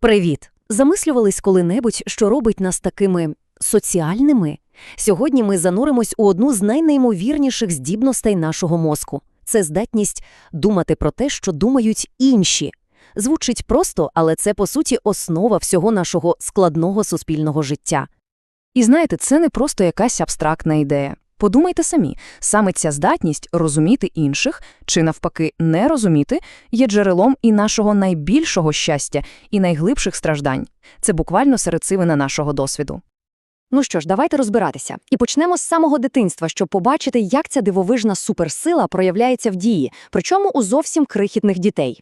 Привіт! Замислювались коли-небудь, що робить нас такими соціальними? Сьогодні ми зануримось у одну з найнеймовірніших здібностей нашого мозку. Це здатність думати про те, що думають інші. Звучить просто, але це, по суті, основа всього нашого складного суспільного життя. І знаєте, це не просто якась абстрактна ідея. Подумайте самі, саме ця здатність розуміти інших чи, навпаки, не розуміти є джерелом і нашого найбільшого щастя, і найглибших страждань. Це буквально серцевина нашого досвіду. Ну що ж, давайте розбиратися. І почнемо з самого дитинства, щоб побачити, як ця дивовижна суперсила проявляється в дії, причому у зовсім крихітних дітей.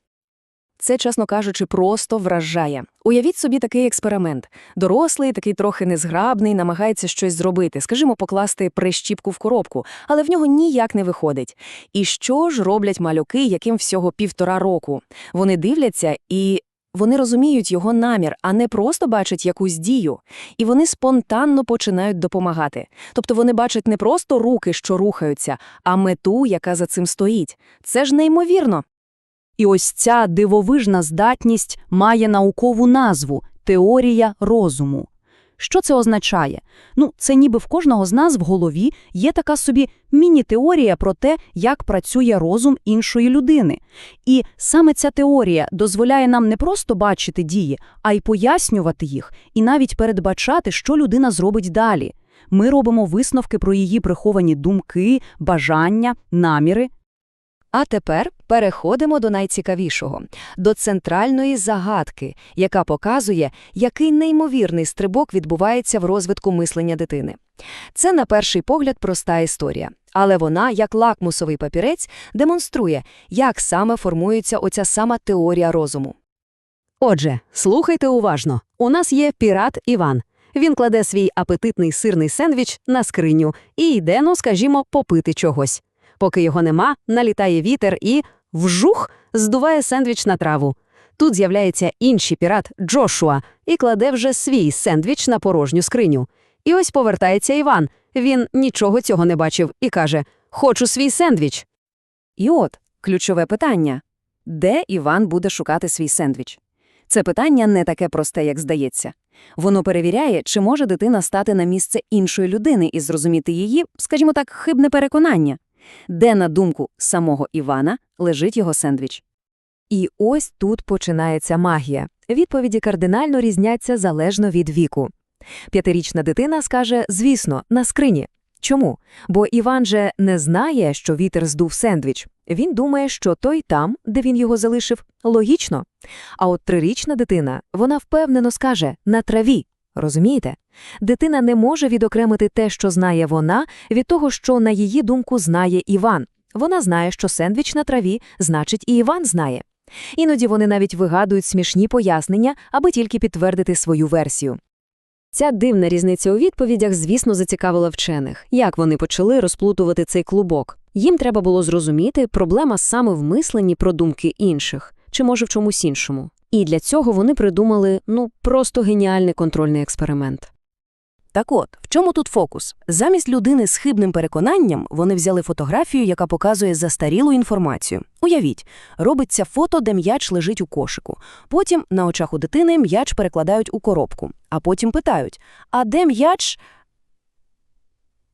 Це, чесно кажучи, просто вражає. Уявіть собі такий експеримент. Дорослий, такий трохи незграбний, намагається щось зробити, скажімо, покласти прищіпку в коробку, але в нього ніяк не виходить. І що ж роблять малюки, яким всього півтора року? Вони дивляться і. Вони розуміють його намір, а не просто бачать якусь дію. І вони спонтанно починають допомагати. Тобто вони бачать не просто руки, що рухаються, а мету, яка за цим стоїть. Це ж неймовірно. І ось ця дивовижна здатність має наукову назву теорія розуму. Що це означає? Ну, це ніби в кожного з нас в голові є така собі міні-теорія про те, як працює розум іншої людини. І саме ця теорія дозволяє нам не просто бачити дії, а й пояснювати їх, і навіть передбачати, що людина зробить далі. Ми робимо висновки про її приховані думки, бажання, наміри. А тепер переходимо до найцікавішого – до центральної загадки, яка показує, який неймовірний стрибок відбувається в розвитку мислення дитини. Це, на перший погляд, проста історія, але вона, як лакмусовий папірець, демонструє, як саме формується оця сама теорія розуму. Отже, слухайте уважно. У нас є пірат Іван. Він кладе свій апетитний сирний сендвіч на скриню і йде, ну, скажімо, попити чогось. Поки його нема, налітає вітер і вжух здуває сендвіч на траву. Тут з'являється інший пірат Джошуа і кладе вже свій сендвіч на порожню скриню. І ось повертається Іван. Він нічого цього не бачив і каже: Хочу свій сендвіч. І от ключове питання – де Іван буде шукати свій сендвіч? Це питання не таке просте, як здається. Воно перевіряє, чи може дитина стати на місце іншої людини і зрозуміти її, скажімо так, хибне переконання. Де, на думку самого Івана, лежить його сендвіч. І ось тут починається магія. Відповіді кардинально різняться залежно від віку. П'ятирічна дитина скаже «звісно, на скрині». Чому? Бо Іван же не знає, що вітер здув сендвіч. Він думає, що той там, де він його залишив, логічно. А от трирічна дитина, вона впевнено скаже «на траві». Розумієте? Дитина не може відокремити те, що знає вона, від того, що, на її думку, знає Іван. Вона знає, що сендвіч на траві, значить, і Іван знає. Іноді вони навіть вигадують смішні пояснення, аби тільки підтвердити свою версію. Ця дивна різниця у відповідях, звісно, зацікавила вчених, як вони почали розплутувати цей клубок. Їм треба було зрозуміти, проблема саме в мисленні про думки інших, чи може в чомусь іншому. І для цього вони придумали, ну, просто геніальний контрольний експеримент. Так от, в чому тут фокус? Замість людини з хибним переконанням вони взяли фотографію, яка показує застарілу інформацію. Уявіть, робиться фото, де м'яч лежить у кошику. Потім на очах у дитини м'яч перекладають у коробку. А потім питають, а де м'яч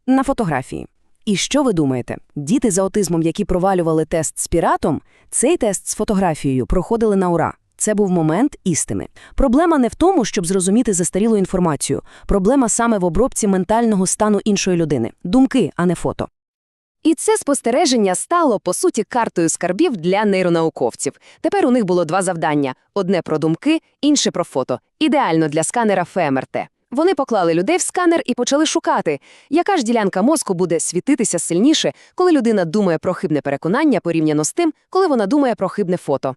на фотографії? І що ви думаєте? Діти з аутизмом, які провалювали тест з піратом, цей тест з фотографією проходили на ура. Це був момент істини. Проблема не в тому, щоб зрозуміти застарілу інформацію. Проблема саме в обробці ментального стану іншої людини. Думки, а не фото. І це спостереження стало, по суті, картою скарбів для нейронауковців. Тепер у них було два завдання: одне про думки, інше про фото. Ідеально для сканера ФМРТ. Вони поклали людей в сканер і почали шукати, яка ж ділянка мозку буде світитися сильніше, коли людина думає про хибне переконання порівняно з тим, коли вона думає про хибне фото.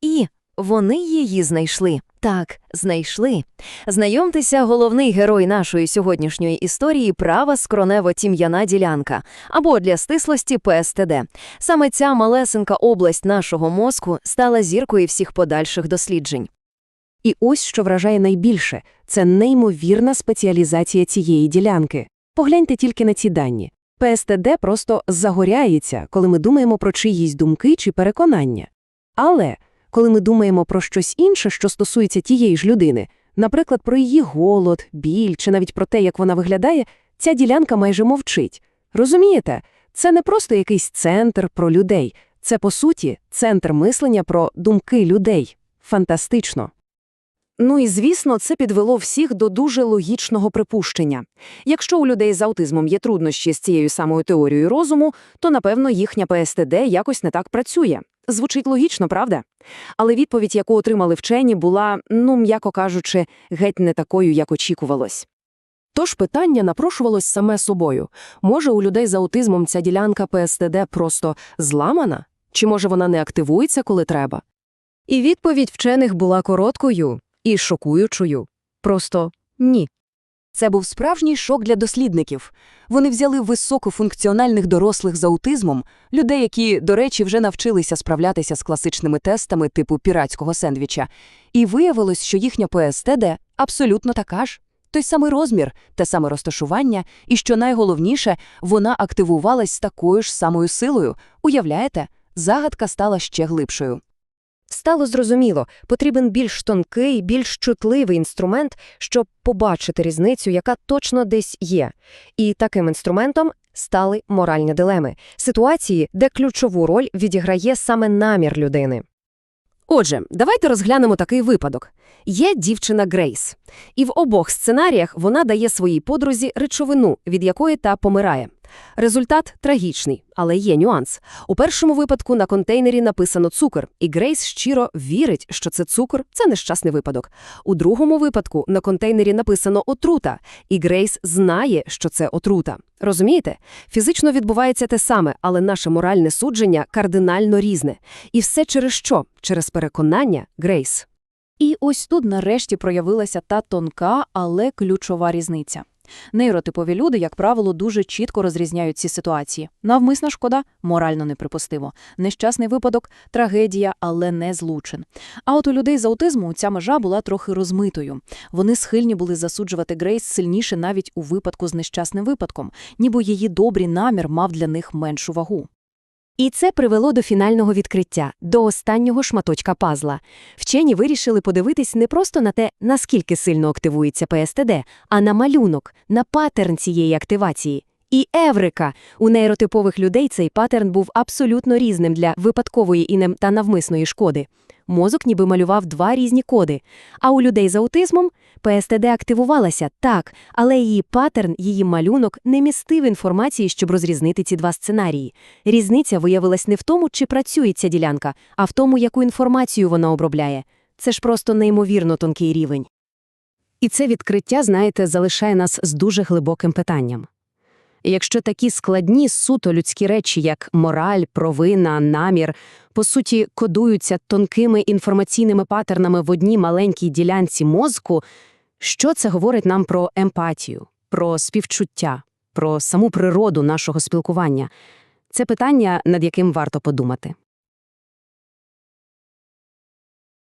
І вони її знайшли. Так, знайшли. Знайомтеся, головний герой нашої сьогоднішньої історії права скронево тім'яна ділянка, або для стислості ПСТД. Саме ця малесенька область нашого мозку стала зіркою всіх подальших досліджень. І ось що вражає найбільше це неймовірна спеціалізація цієї ділянки. Погляньте тільки на ці дані. ПСТД просто загоряється, коли ми думаємо про чиїсь думки чи переконання. Але коли ми думаємо про щось інше, що стосується тієї ж людини, наприклад, про її голод, біль чи навіть про те, як вона виглядає, ця ділянка майже мовчить. Розумієте? Це не просто якийсь центр про людей. Це, по суті, центр мислення про думки людей. Фантастично. Ну і, звісно, це підвело всіх до дуже логічного припущення. Якщо у людей з аутизмом є труднощі з цією самою теорією розуму, то, напевно, їхня ПСТД якось не так працює. Звучить логічно, правда? Але відповідь, яку отримали вчені, була, ну, м'яко кажучи, геть не такою, як очікувалось. Тож питання напрошувалось саме собою. Може, у людей з аутизмом ця ділянка ПСТД просто зламана? Чи може вона не активується, коли треба? І відповідь вчених була короткою і шокуючою. Просто ні. Це був справжній шок для дослідників. Вони взяли високофункціональних дорослих з аутизмом, людей, які, до речі, вже навчилися справлятися з класичними тестами типу піратського сендвіча, і виявилось, що їхня ПСТД абсолютно така ж. Той самий розмір, те саме розташування, і, що найголовніше, вона активувалась з такою ж самою силою. Уявляєте, загадка стала ще глибшою. Стало зрозуміло, потрібен більш тонкий, більш чутливий інструмент, щоб побачити різницю, яка точно десь є. І таким інструментом стали моральні дилеми – ситуації, де ключову роль відіграє саме намір людини. Отже, давайте розглянемо такий випадок. Є дівчина Грейс. І в обох сценаріях вона дає своїй подрузі речовину, від якої та помирає. Результат трагічний, але є нюанс. У першому випадку на контейнері написано цукор, і Грейс щиро вірить, що це цукор, це нещасний випадок. У другому випадку на контейнері написано отрута, і Грейс знає, що це отрута. Розумієте? Фізично відбувається те саме, але наше моральне судження кардинально різне. І все через що? Через переконання Грейс. І ось тут нарешті проявилася та тонка, але ключова різниця. Нейротипові люди, як правило, дуже чітко розрізняють ці ситуації. Навмисна шкода морально неприпустимо. Нещасний випадок трагедія, але не злочин. А от у людей з аутизму ця межа була трохи розмитою. Вони схильні були засуджувати Грейс сильніше навіть у випадку з нещасним випадком, ніби її добрий намір мав для них меншу вагу. І це привело до фінального відкриття, до останнього шматочка пазла. Вчені вирішили подивитись не просто на те, наскільки сильно активується ПСТД, а на малюнок, на паттерн цієї активації. І еврика! У нейротипових людей цей паттерн був абсолютно різним для випадкової і та навмисної шкоди. Мозок ніби малював два різні коди. А у людей з аутизмом ПСТД активувалася, так, але її паттерн, її малюнок не містив інформації, щоб розрізнити ці два сценарії. Різниця виявилась не в тому, чи працює ця ділянка, а в тому, яку інформацію вона обробляє. Це ж просто неймовірно тонкий рівень. І це відкриття, знаєте, залишає нас з дуже глибоким питанням. Якщо такі складні суто людські речі, як мораль, провина, намір, по суті, кодуються тонкими інформаційними паттернами в одній маленькій ділянці мозку, що це говорить нам про емпатію, про співчуття, про саму природу нашого спілкування? Це питання, над яким варто подумати.